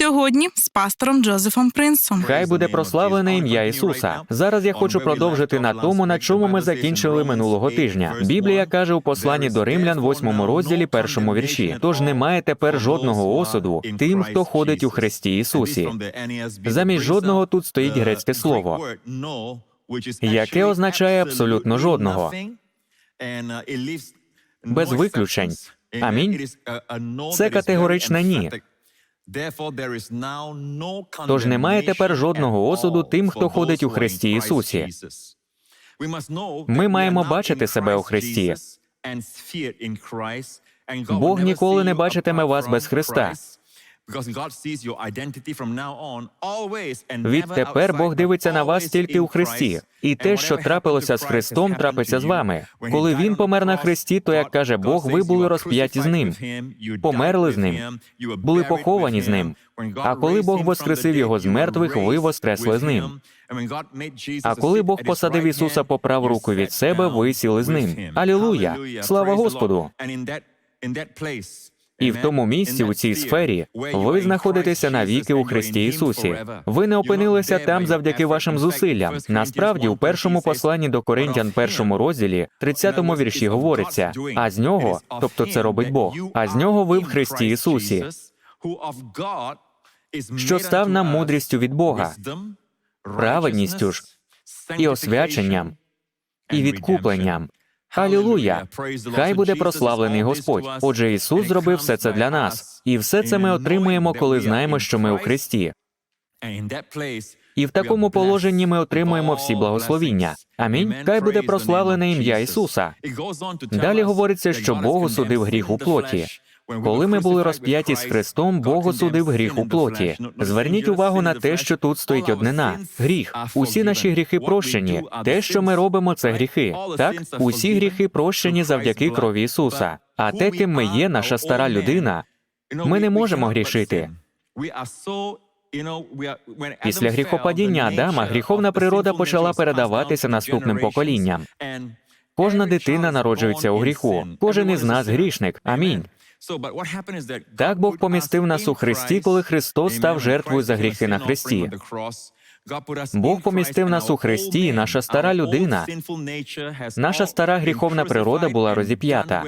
Сьогодні з пастором Джозефом Принсом. Хай буде прославлене ім'я Ісуса. Зараз я хочу продовжити на тому, на чому ми закінчили минулого тижня. Біблія каже у посланні до римлян, восьмому розділі, першому вірші. Тож немає тепер жодного осуду тим, хто ходить у Христі Ісусі. Замість жодного тут стоїть грецьке слово, яке означає абсолютно жодного. Без виключень. Амінь. Це категоричне ні. Тож немає тепер жодного осуду тим, хто ходить у Христі Ісусі. Ми маємо бачити себе у Христі. Бог ніколи не бачитиме вас без Христа. Відтепер Бог дивиться на вас тільки у Христі, і те, що трапилося з Христом, трапиться з вами. Коли він помер на Христі, то як каже Бог, ви були розп'яті з ним, померли з ним, були поховані з ним. А коли Бог воскресив його з мертвих, ви воскресли з ним. А коли Бог посадив Ісуса по праву руку від себе, ви сіли з ним. Алілуя! Слава Господу! І в тому місці, у цій сфері, ви знаходитеся навіки у Христі Ісусі. Ви не опинилися там завдяки вашим зусиллям. Насправді, у першому посланні до Коринтян, першому розділі, 30-му вірші говориться: а з нього, тобто це робить Бог, а з нього ви в Христі Ісусі, що став нам мудрістю від Бога, праведністю ж і освяченням, і відкупленням. Алілуя! Хай буде прославлений Господь. Отже, Ісус зробив все це для нас, і все це ми отримуємо, коли знаємо, що ми у Христі. І в такому положенні ми отримуємо всі благословіння. Амінь. Хай буде прославлене ім'я Ісуса. Далі говориться, що Бог осудив гріх у плоті. Коли ми були розп'яті з Христом, Бог осудив гріх у плоті. Зверніть увагу на те, що тут стоїть однина гріх. Усі наші гріхи прощені. Те, що ми робимо, це гріхи. Так, усі гріхи прощені завдяки крові Ісуса. А те, ким ми є, наша стара людина, ми не можемо грішити. Після гріхопадіння Адама гріховна природа почала передаватися наступним поколінням. Кожна дитина народжується у гріху. Кожен із нас грішник. Амінь. Так Бог помістив нас у Христі, коли Христос став жертвою за гріхи на Христі. Бог помістив нас у Христі, і наша стара людина, наша стара гріховна природа була розіп'ята.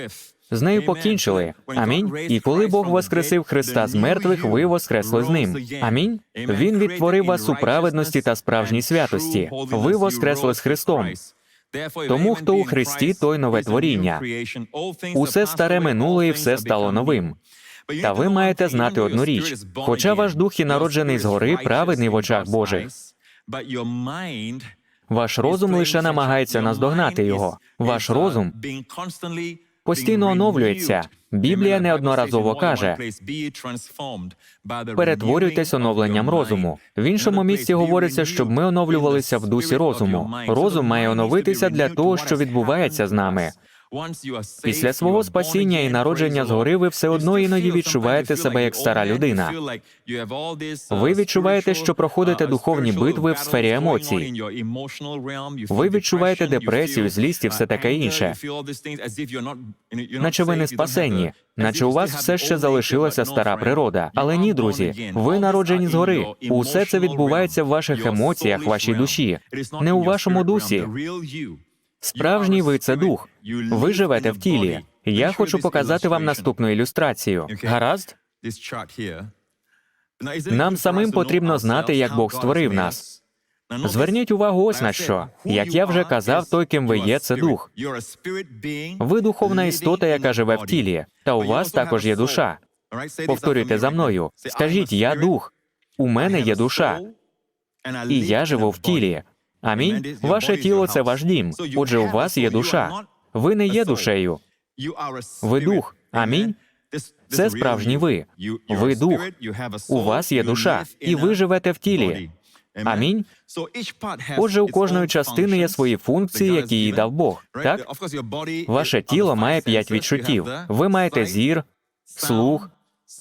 З нею покінчили. Амінь. І коли Бог воскресив Христа з мертвих, ви воскресли з ним. Амінь. Він відтворив вас у праведності та справжній святості. Ви воскресли з Христом. Тому, хто у Христі, той нове творіння. Усе старе минуле і все стало новим. Та ви маєте знати одну річ: хоча ваш дух і народжений згори, праведний в очах Божих, ваш розум лише намагається наздогнати його. Ваш розум постійно оновлюється. Біблія неодноразово каже: перетворюйтесь оновленням розуму. В іншому місці говориться, щоб ми оновлювалися в дусі розуму. Розум має оновитися для того, що відбувається з нами. Після свого спасіння і народження згори ви все одно іноді відчуваєте себе як стара людина. Ви відчуваєте, що проходите духовні битви в сфері емоцій. Ви відчуваєте депресію, злість і все таке інше. Наче ви не спасенні, наче у вас все ще залишилася стара природа. Але ні, друзі, ви народжені згори. Усе це відбувається в ваших емоціях, вашій душі, не у вашому дусі. Справжній ви це дух. Ви живете в тілі. Я хочу показати вам наступну ілюстрацію. Гаразд? Нам самим потрібно знати, як Бог створив нас. Зверніть увагу ось на що. Як я вже казав, той, ким ви є, це дух. Ви духовна істота, яка живе в тілі, та у вас також є душа. Повторюйте за мною. Скажіть, я дух. У мене є душа. І я живу в тілі. Амінь. Ваше тіло це ваш дім. Отже, у вас є душа. Ви не є душею. Ви дух. Амінь. Це справжній ви. Ви дух. У вас є душа, і ви живете в тілі. Амінь. Отже, у кожної частини є свої функції, які їй дав Бог. Так? Ваше тіло має п'ять відчуттів. Ви маєте зір, слух,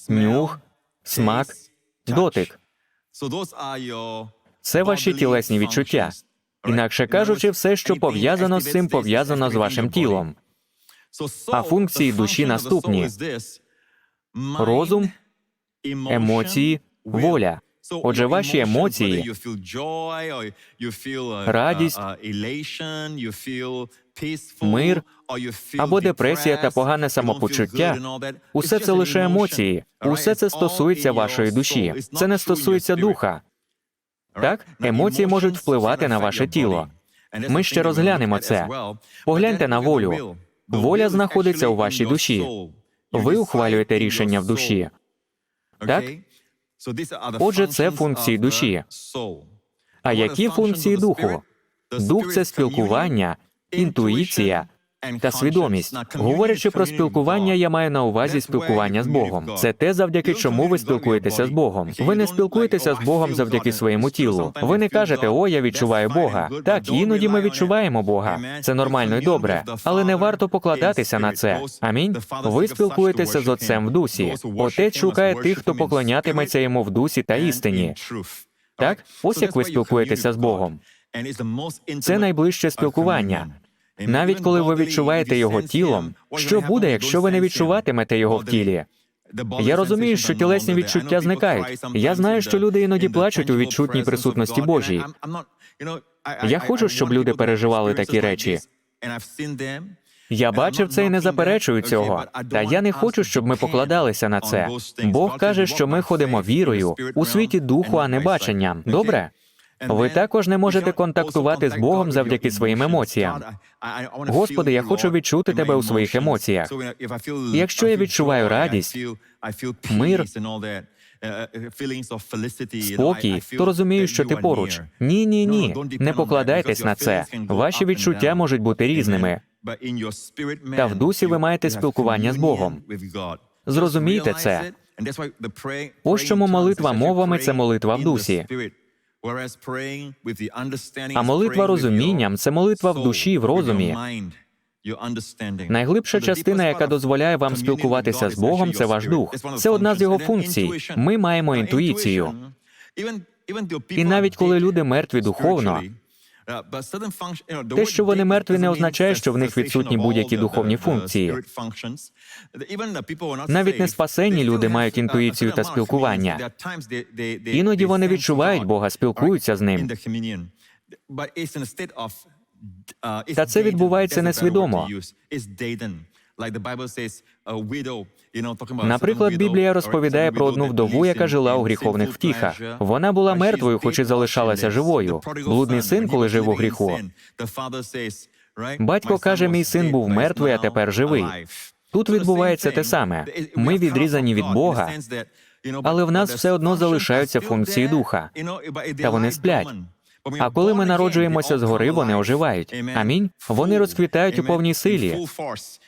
нюх, смак, дотик. Це ваші тілесні відчуття. Інакше кажучи, все, що пов'язано з цим, пов'язано з вашим тілом. А функції душі наступні: розум, емоції, воля. Отже, ваші емоції, радість, мир або депресія та погане самопочуття усе це лише емоції. Усе це стосується вашої душі. Це не стосується духа. Так, емоції можуть впливати на ваше тіло. Ми ще розглянемо це. Погляньте на волю. Воля знаходиться у вашій душі. Ви ухвалюєте рішення в душі. Так? Отже, це функції душі. А які функції духу? Дух це спілкування, інтуїція та свідомість. Говорячи про спілкування, я маю на увазі спілкування з Богом. Це те, завдяки чому ви спілкуєтеся з Богом. Ви не спілкуєтеся з Богом завдяки своєму тілу. Ви не кажете, о, я відчуваю Бога. Так, іноді ми відчуваємо Бога. Це нормально і добре, але не варто покладатися на це. Амінь. Ви спілкуєтеся з Отцем в дусі. Отець шукає тих, хто поклонятиметься йому в дусі та істині. Так, ось як ви спілкуєтеся з Богом. Це найближче спілкування. Навіть коли ви відчуваєте його тілом, що буде, якщо ви не відчуватимете його в тілі? Я розумію, що тілесні відчуття зникають. Я знаю, що люди іноді плачуть у відчутній присутності Божій. Я хочу, щоб люди переживали такі речі. Я бачив це і не заперечую цього. Та я не хочу, щоб ми покладалися на це. Бог каже, що ми ходимо вірою у світі духу, а не баченням. Добре? Ви також не можете контактувати з Богом завдяки своїм емоціям. Господи, я хочу відчути тебе у своїх емоціях. Якщо я відчуваю радість, мир, спокій, то розумію, що ти поруч. Ні, ні, ні. Не покладайтесь на це. Ваші відчуття можуть бути різними. Та в дусі ви маєте спілкування з Богом. Зрозумійте це. Ось чому молитва мовами це молитва в дусі. А молитва розумінням це молитва в душі, в розумі. Найглибша частина, яка дозволяє вам спілкуватися з Богом, це ваш дух. Це одна з його функцій. Ми маємо інтуїцію. І навіть коли люди мертві духовно, те, що вони мертві, не означає, що в них відсутні будь-які духовні функції. навіть не спасенні люди мають інтуїцію та спілкування. Іноді вони відчувають Бога, спілкуються з ним. Та це відбувається несвідомо. Наприклад, Біблія розповідає про одну вдову, яка жила у гріховних втіхах. Вона була мертвою, хоч і залишалася живою. Блудний син, коли жив у гріху. Батько каже: мій син був мертвий, а тепер живий. Тут відбувається те саме. Ми відрізані від Бога, але в нас все одно залишаються функції духа. Та вони сплять. А коли ми народжуємося згори, вони оживають. Амінь. Вони розквітають у повній силі.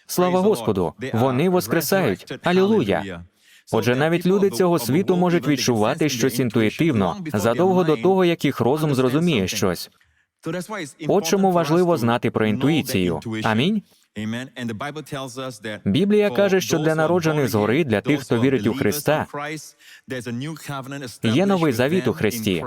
Слава Господу! Вони воскресають. Алілуя! Отже, навіть люди цього світу можуть відчувати щось інтуїтивно задовго до того, як їх розум зрозуміє щось. От чому важливо знати про інтуїцію. Амінь. Біблія каже, що для народжених згори, для тих, хто вірить у Христа, є новий завіт у Христі.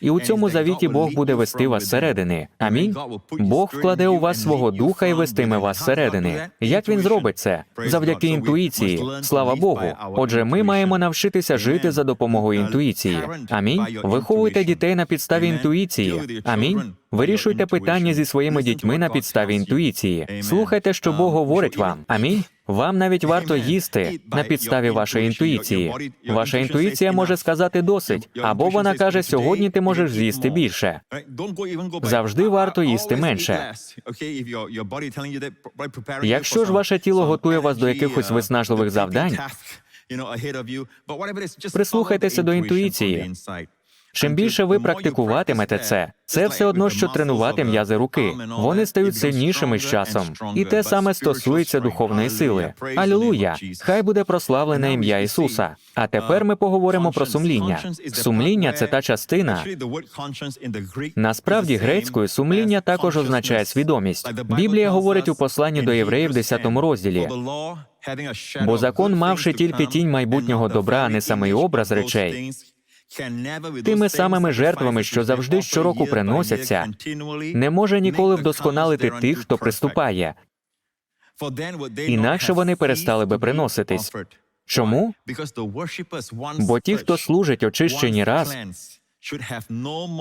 І у цьому завіті Бог буде вести вас зсередини. Амінь. Бог вкладе у вас свого духа і вестиме вас зсередини. Як він зробить це? Завдяки інтуїції. Слава Богу. Отже, ми маємо навчитися жити за допомогою інтуїції. Амінь. Виховуйте дітей на підставі інтуїції. Амінь. Вирішуйте питання зі своїми дітьми на підставі інтуїції. Слухайте, що Бог говорить вам. Амінь. Вам навіть варто їсти на підставі вашої інтуїції. Ваша інтуїція може сказати досить, або вона каже, сьогодні ти можеш з'їсти більше. Завжди варто їсти менше. Якщо ж ваше тіло готує вас до якихось виснажливих завдань, прислухайтеся до інтуїції. Чим більше ви практикуватимете це, це все одно, що тренувати м'язи руки. Вони стають сильнішими з часом. І те саме стосується духовної сили. Алілуя! Хай буде прославлене ім'я Ісуса. А тепер ми поговоримо про сумління. Сумління це та частина. Насправді, грецькою сумління також означає свідомість. Біблія говорить у посланні до євреїв, 10 розділі. Бо закон, мавши тільки тінь майбутнього добра, а не самий образ речей, тими самими жертвами, що завжди щороку приносяться, не може ніколи вдосконалити тих, хто приступає. Інакше вони перестали би приноситись. Чому? Бо ті, хто служить очищені раз,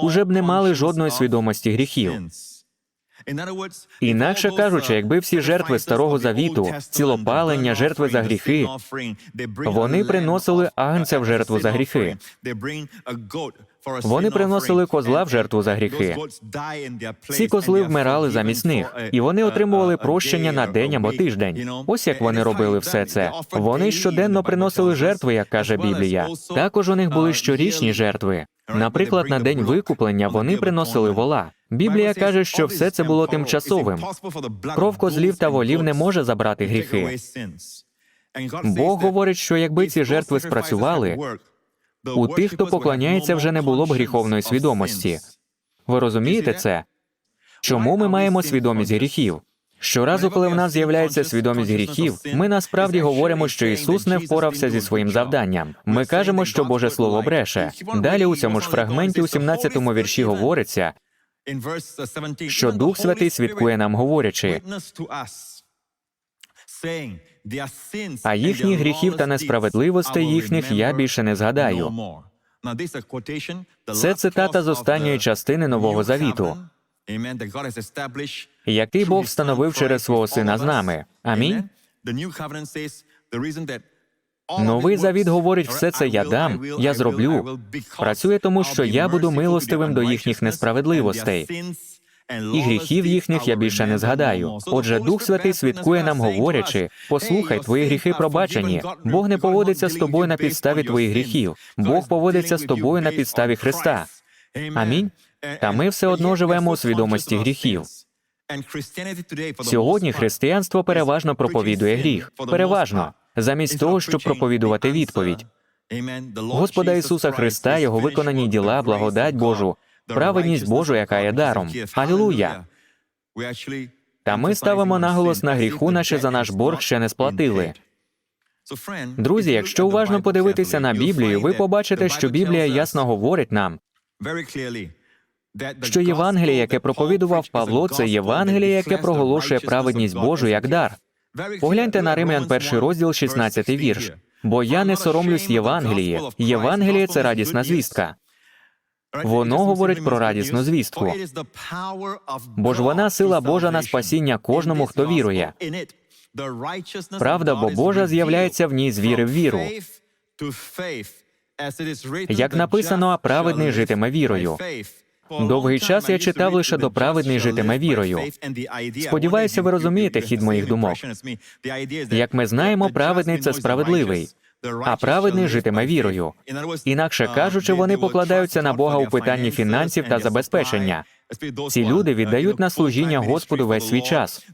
уже б не мали жодної свідомості гріхів. Інакше кажучи, якби всі жертви Старого Завіту, цілопалення, жертви за гріхи, вони приносили агнця в жертву за гріхи. Вони приносили козла в жертву за гріхи. Ці козли вмирали замість них, і вони отримували прощення на день або тиждень. Ось як вони робили все це. Вони щоденно приносили жертви, як каже Біблія. Також у них були щорічні жертви. Наприклад, на день викуплення вони приносили вола. Біблія каже, що все це було тимчасовим. Кров козлів та волів не може забрати гріхи. Бог говорить, що якби ці жертви спрацювали, у тих, хто поклоняється, вже не було б гріховної свідомості. Ви розумієте це? Чому ми маємо свідомість гріхів? Щоразу, коли в нас з'являється свідомість гріхів, ми насправді говоримо, що Ісус не впорався зі своїм завданням. Ми кажемо, що Боже Слово бреше. Далі у цьому ж фрагменті, у 17-му вірші говориться, що Дух Святий свідкує нам, говорячи, а їхніх гріхів та несправедливостей їхніх я більше не згадаю. Це цитата з останньої частини Нового Завіту, який Бог встановив через свого сина з нами. Амінь. Новий завіт говорить, все це я дам, я зроблю. Працює тому, що я буду милостивим до їхніх несправедливостей. І гріхів їхніх я більше не згадаю. Отже, Дух Святий свідкує нам, говорячи: послухай, твої гріхи пробачені. Бог не поводиться з тобою на підставі твоїх гріхів. Бог поводиться з тобою на підставі Христа. Амінь. Та ми все одно живемо у свідомості гріхів. Сьогодні християнство переважно проповідує гріх. Переважно, замість того, щоб проповідувати відповідь. Господа Ісуса Христа, Його виконані діла, благодать Божу, праведність Божу, яка є даром. Алілуя! Та ми ставимо наголос на гріху, наче за наш борг ще не сплатили. Друзі, якщо уважно подивитися на Біблію, ви побачите, що Біблія ясно говорить нам, що Євангеліє, яке проповідував Павло, це Євангеліє, яке проголошує праведність Божу як дар. Погляньте на Римлян перший розділ, 16 вірш. Бо я не соромлюсь Євангеліє. Євангеліє це радісна звістка. Воно говорить про радісну звістку. Бо ж вона сила Божа на спасіння кожному, хто вірує. Правда, бо Божа з'являється в ній з віри в віру. Як написано, праведний житиме вірою. Довгий час я читав лише до праведний житиме вірою. Сподіваюся, ви розумієте хід моїх думок. Як ми знаємо, праведний це справедливий, а праведний житиме вірою. Інакше кажучи, вони покладаються на Бога у питанні фінансів та забезпечення. Ці люди віддають на служіння Господу весь свій час.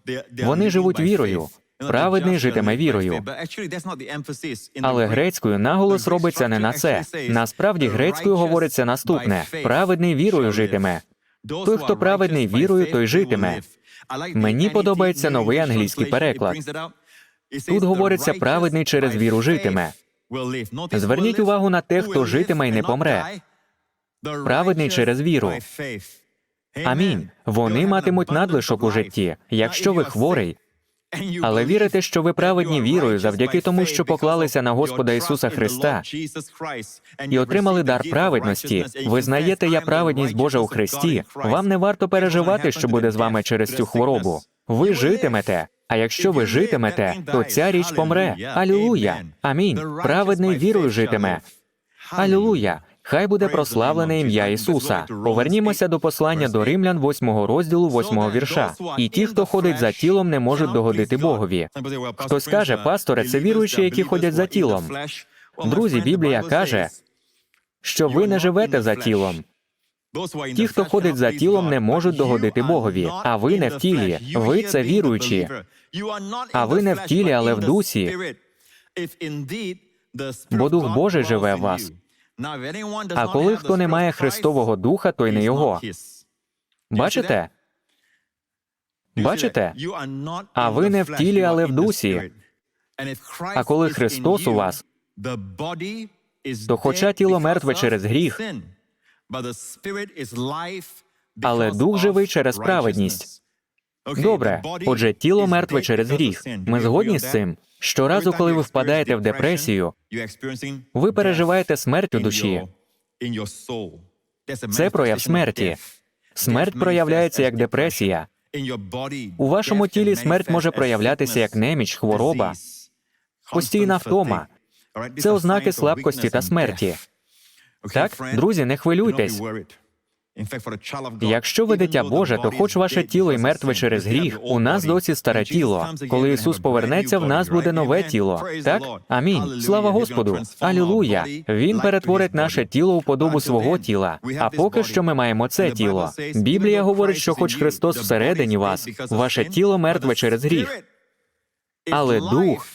Вони живуть вірою. Праведний житиме вірою. Але грецькою наголос робиться не на це. Насправді грецькою говориться наступне: праведний вірою житиме. Той, хто праведний вірою, той житиме. Мені подобається новий англійський переклад. Тут говориться праведний через віру житиме. Зверніть увагу на те, хто житиме і не помре. Праведний через віру. Амінь. Вони матимуть надлишок у житті. Якщо ви хворий, але вірите, що ви праведні вірою завдяки тому, що поклалися на Господа Ісуса Христа і отримали дар праведності. Визнаєте я праведність Божа у Христі. Вам не варто переживати, що буде з вами через цю хворобу. Ви житимете. А якщо ви житимете, то ця річ помре. Алілуя! Амінь. Праведний вірою житиме. Алілуя! Хай буде прославлене ім'я Ісуса. Повернімося до послання до римлян, 8 розділу, 8 вірша. І ті, хто ходить за тілом, не можуть догодити Богові. Хтось каже, пасторе, це віруючі, які ходять за тілом. Друзі, Біблія каже, що ви не живете за тілом. Ті, хто ходить за тілом, не можуть догодити Богові. А ви не в тілі. Ви це віруючі. А ви не в тілі, але в дусі. Бо Дух Божий живе в вас. А коли хто не має Христового Духа, той не його. Бачите? Бачите? А ви не в тілі, але в дусі. А коли Христос у вас, то хоча тіло мертве через гріх, але дух живий через праведність. Добре, отже, тіло мертве через гріх. Ми згодні з цим. Щоразу, коли ви впадаєте в депресію, ви переживаєте смерть у душі. Це прояв смерті. Смерть проявляється як депресія. У вашому тілі смерть може проявлятися як неміч, хвороба, постійна втома. Це ознаки слабкості та смерті. Так, друзі, не хвилюйтесь. Якщо ви дитя Боже, то хоч ваше тіло й мертве через гріх, у нас досі старе тіло. Коли Ісус повернеться, в нас буде нове тіло. Так? Амінь. Слава Господу. Алілуя. Він перетворить наше тіло у подобу свого тіла. А поки що ми маємо це тіло. Біблія говорить, що хоч Христос всередині вас, ваше тіло мертве через гріх, але дух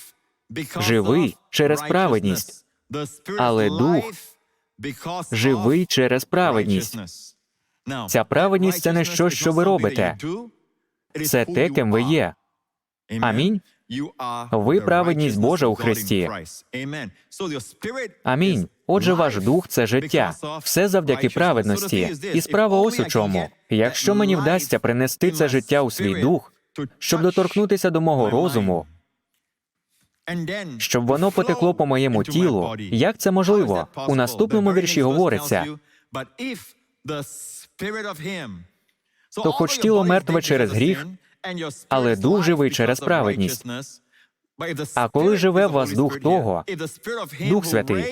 живий через праведність. Але дух живий через праведність. Ця праведність це не щось, що ви робите. Це те, ким ви є. Амінь. Ви праведність Божа у Христі. Амінь. Отже, ваш дух це життя. Все завдяки праведності. І справа ось у чому. Якщо мені вдасться принести це життя у свій дух, щоб доторкнутися до мого розуму, щоб воно потекло по моєму тілу, як це можливо? У наступному вірші говориться: то хоч тіло мертве через гріх, але дух живий через праведність. А коли живе в вас дух того, Дух Святий,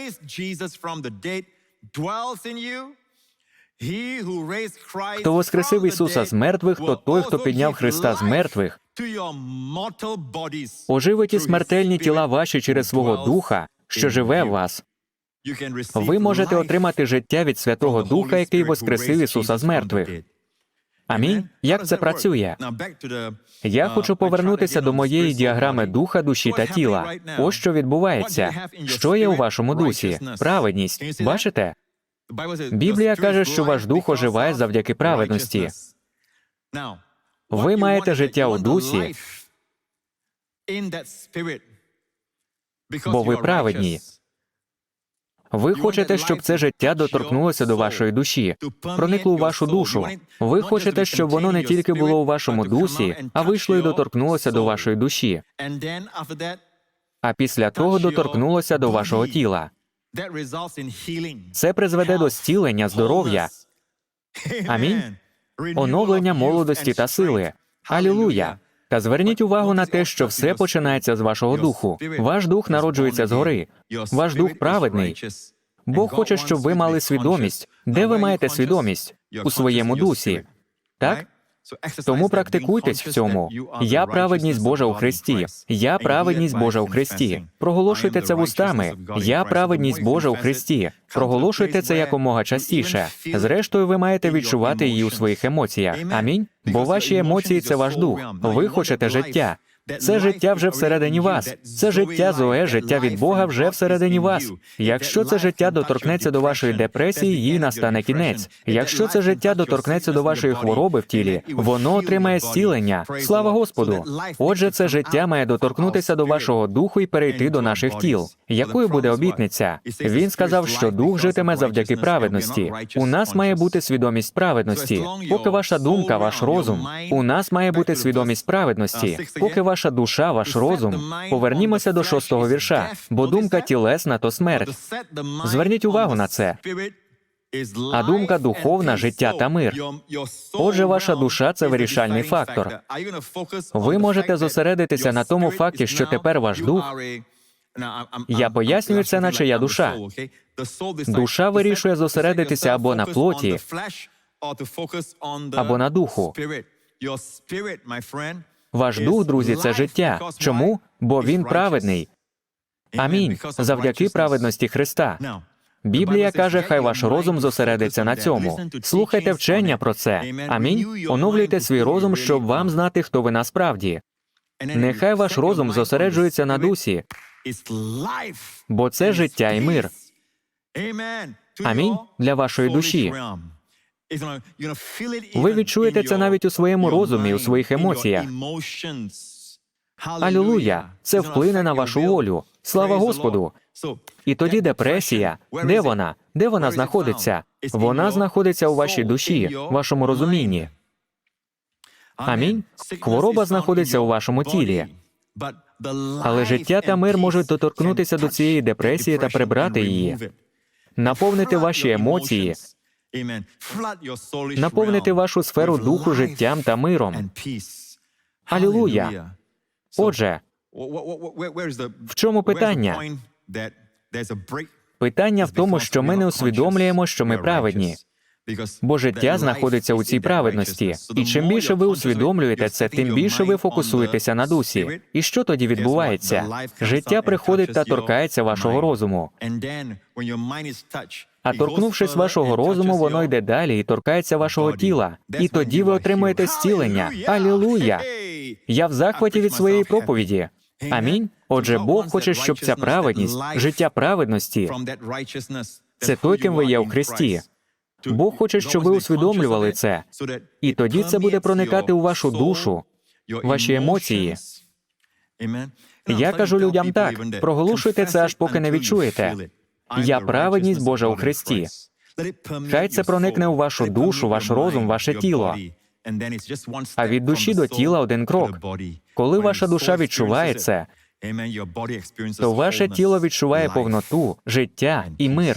хто воскресив Ісуса з мертвих, то той, хто підняв Христа з мертвих, оживить і смертельні тіла ваші через свого духа, що живе в вас. Ви можете отримати життя від Святого Духа, який воскресив Ісуса з мертвих. Амінь. Як це працює? Я хочу повернутися до моєї діаграми духа, душі та тіла. Ось що відбувається. Що є у вашому дусі? Праведність. Бачите? Біблія каже, що ваш дух оживає завдяки праведності. Ви маєте життя у дусі, бо ви праведні. Ви хочете, щоб це життя доторкнулося до вашої душі, проникло у вашу душу. Ви хочете, щоб воно не тільки було у вашому дусі, а вийшло і доторкнулося до вашої душі, а після того доторкнулося до вашого тіла. Це призведе до зцілення, здоров'я, Амінь. оновлення молодості та сили. Алілуя! Та зверніть увагу на те, що все починається з вашого духу. Ваш дух народжується згори. Ваш дух праведний. Бог хоче, щоб ви мали свідомість. Де ви маєте свідомість? У своєму дусі. Так? Тому практикуйтесь в цьому. Я праведність Божа у Христі. Я праведність Божа у Христі. Проголошуйте це вустами. Я праведність Божа у Христі. Проголошуйте це якомога частіше. Зрештою, ви маєте відчувати її у своїх емоціях. Амінь. Бо ваші емоції це ваш дух. Ви хочете життя. Це життя вже всередині вас. Це життя Зоe, життя від Бога вже всередині вас. Якщо це життя доторкнеться до вашої депресії, їй настане кінець. Якщо це життя доторкнеться до вашої хвороби в тілі, воно отримає зцілення. Слава Господу! Отже, це життя має доторкнутися до вашого духу і перейти до наших тіл. Якою буде обітниця? Він сказав, що дух житиме завдяки праведності. У нас має бути свідомість праведності. Поки ваша думка, ваш розум, у нас має бути свідомість праведності. Поки ваша душа, ваш розум. Повернімося до шостого вірша, бо думка тілесна то смерть. Зверніть увагу на це. А думка духовна життя та мир. Отже, ваша душа це вирішальний фактор. Ви можете зосередитися на тому факті, що тепер ваш дух. Я пояснюю це, наче я душа. Душа вирішує зосередитися або на плоті, або на духу. Ваш дух, друзі, це життя. Чому? Бо він праведний. Амінь. Завдяки праведності Христа. Біблія каже, хай ваш розум зосередиться на цьому. Слухайте вчення про це. Амінь. Оновлюйте свій розум, щоб вам знати, хто ви насправді. Нехай ваш розум зосереджується на дусі, бо це життя і мир. Амінь для вашої душі. Ви відчуєте це навіть у своєму розумі, у своїх емоціях. Алілуя! Це вплине на вашу волю. Слава Господу! І тоді депресія. Де вона? Де вона знаходиться? Вона знаходиться у вашій душі, вашому розумінні. Амінь. Хвороба знаходиться у вашому тілі. Але життя та мир можуть доторкнутися до цієї депресії та прибрати її, наповнити ваші емоції, наповнити вашу сферу духу життям та миром. Алілуя. Отже, в чому питання? питання в тому, що ми не усвідомлюємо, що ми праведні. Бо життя знаходиться у цій праведності, і чим більше ви усвідомлюєте це, тим більше ви фокусуєтеся на дусі. І що тоді відбувається? Життя приходить та торкається вашого розуму. А торкнувшись вашого розуму, воно йде далі і торкається вашого тіла. І тоді ви отримуєте зцілення. Алілуя! Я в захваті від своєї проповіді. Амінь. Отже, Бог хоче, щоб ця праведність, життя праведності, це той, ким ви є у Христі. Бог хоче, щоб ви усвідомлювали це, і тоді це буде проникати у вашу душу, ваші емоції. Я кажу людям так: проголошуйте це аж поки не відчуєте. Я праведність Божа у Христі. Хай це проникне у вашу душу, ваш розум, ваше тіло. А від душі до тіла один крок. Коли ваша душа відчуває це, то ваше тіло відчуває повноту, життя і мир.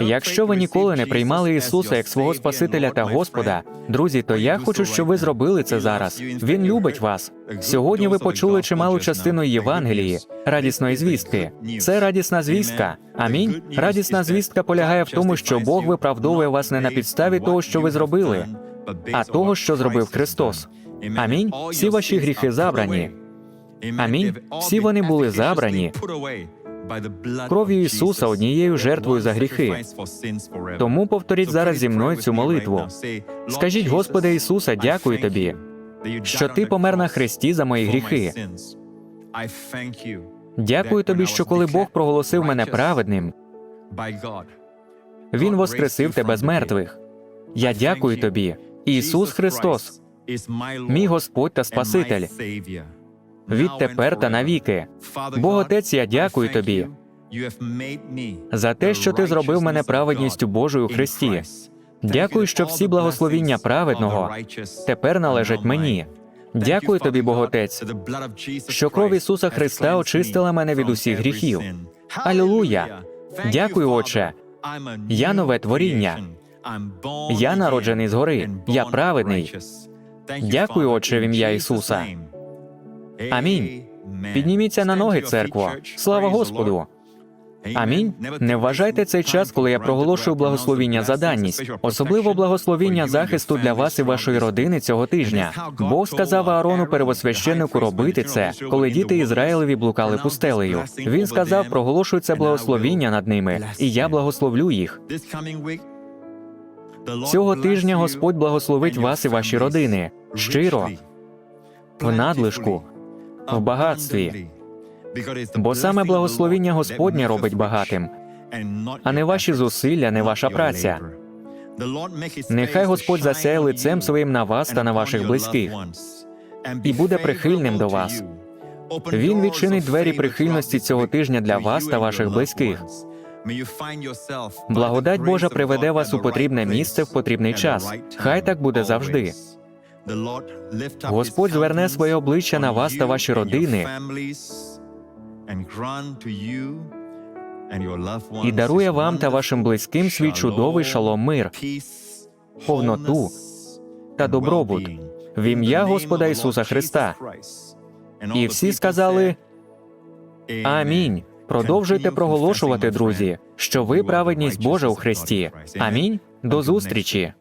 Якщо ви ніколи не приймали Ісуса як свого Спасителя та Господа, друзі, то я хочу, щоб ви зробили це зараз. Він любить вас. Сьогодні ви почули чималу частину Євангелії, радісної звістки. Це радісна звістка. Амінь. Радісна звістка полягає в тому, що Бог виправдовує вас не на підставі того, що ви зробили, а того, що зробив Христос. Амінь. Всі ваші гріхи забрані. Амінь. Всі вони були забрані кров'ю Ісуса однією жертвою за гріхи. Тому повторіть зараз зі мною цю молитву. Скажіть, Господи Ісуса, дякую тобі, що ти помер на хресті за мої гріхи. Дякую тобі, що коли Бог проголосив мене праведним, Він воскресив тебе з мертвих. Я дякую тобі, Ісус Христос, мій Господь та Спаситель, відтепер та навіки. Бог Отець, я дякую тобі за те, що ти зробив мене праведністю Божою у Христі. Дякую, що всі благословіння праведного тепер належать мені. Дякую тобі, Боготець, що кров Ісуса Христа очистила мене від усіх гріхів. Алілуя! Дякую, Отче. Я нове творіння. Я народжений згори. Я праведний. Дякую, Отче, в ім'я Ісуса. Амінь. Підніміться на ноги, церкво. Слава Господу. Амінь. Не вважайте цей час, коли я проголошую благословіння за даність, особливо благословіння захисту для вас і вашої родини цього тижня. Бог сказав Аарону первосвященнику робити це, коли діти Ізраїлеві блукали пустелею. Він сказав, проголошуй це благословіння над ними, і я благословлю їх. Цього тижня Господь благословить вас і ваші родини. Щиро, в надлишку, в багатстві. Бо саме благословіння Господнє робить багатим, а не ваші зусилля, не ваша праця. Нехай Господь засяє лицем своїм на вас та на ваших близьких і буде прихильним до вас. Він відчинить двері прихильності цього тижня для вас та ваших близьких. Благодать Божа приведе вас у потрібне місце в потрібний час. Хай так буде завжди. Господь зверне своє обличчя на вас та ваші родини і дарує вам та вашим близьким свій чудовий шалом мир, повноту та добробут в ім'я Господа Ісуса Христа. І всі сказали Амінь. Продовжуйте проголошувати, друзі, що ви праведність Божа у Христі. Амінь. До зустрічі.